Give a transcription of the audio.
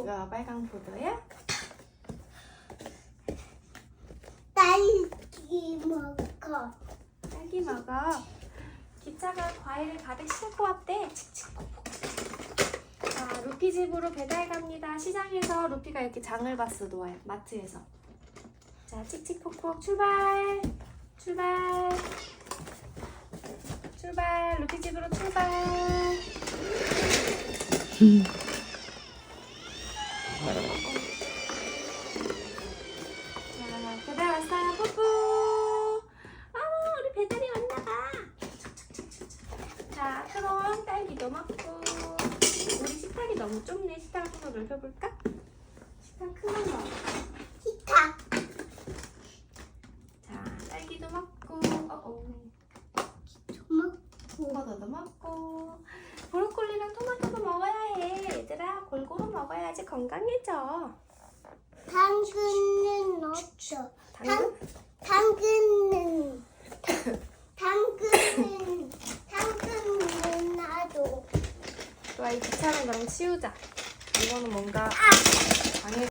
이거 빨강 포도야? 딸기 먹어. 딸기 먹어. 기차가 과일을 가득 싣고 왔대. 자, 루피 집으로 배달 갑니다. 시장에서 루피가 이렇게 장을 봤어, 놓아요. 마트에서. 자, 칙칙폭폭 출발. 출발. 출발. 루피 집으로 출발. 먹고. 우리 식탁이 너무 좁네. 좀더 넓혀볼까? 식탁 큰거 넣어. 기타. 자, 딸기도 먹고. 어어. 버섯도 먹고. 브로콜리랑 토마토도 먹어야 해. 얘들아, 골고루 먹어야지 건강해져. 당근은 없어. 당근? 당근은 당근은 나도. 좋아, 이 귀찮은 거랑 치우자. 이거는 뭔가 방해